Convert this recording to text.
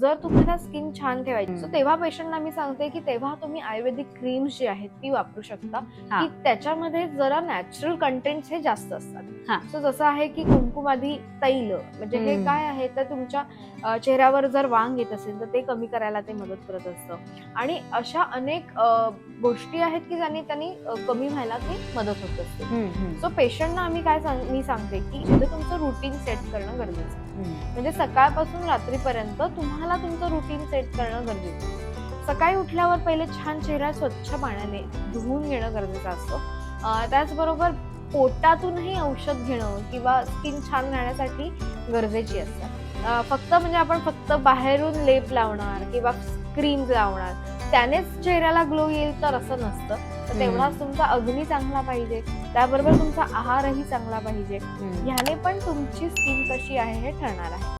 जर तुम्हाला स्किन छान ठेवायची so तेव्हा पेशंटला मी सांगते की तेव्हा तुम्ही आयुर्वेदिक क्रीम्स जी आहेत ती वापरू शकता. की त्याच्यामध्ये जरा नॅचरल कंटेंट हे जास्त. असतात सो जसं आहे की कुंकुमाधी तैल म्हणजे हे. काय आहे तर तुमच्या चेहऱ्यावर जर वांग येत असेल तर ते कमी करायला ते मदत करत असतं आणि अशा अनेक गोष्टी आहेत की ज्याने त्यांनी कमी व्हायला ते मदत होत असते सो पेशंटना आम्ही काय मी सांगते की तुमचं रुटीन सेट करणं गरजेचं आहे. म्हणजे सकाळपासून रात्रीपर्यंत तुम्हाला तुमचं रुटीन सेट करणं गरजेचं आहे. सकाळी उठल्यावर पहिले छान चेहरा स्वच्छ पाण्याने धुवून घेणं गरजेचं असतं. त्याचबरोबर पोटातूनही औषध घेणं किंवा स्किन छान राहण्यासाठी गरजेची असतात फक्त म्हणजे आपण फक्त बाहेरून लेप लावणार किंवा क्रीम लावणार त्यानेच चेहऱ्याला ग्लो येईल तर असं नसतं तर. तेवढाच तुमचा अग्नी चांगला पाहिजे त्याबरोबर तुमचा आहारही चांगला पाहिजे. ह्याने पण तुमची स्किन कशी आहे हे ठरणार आहे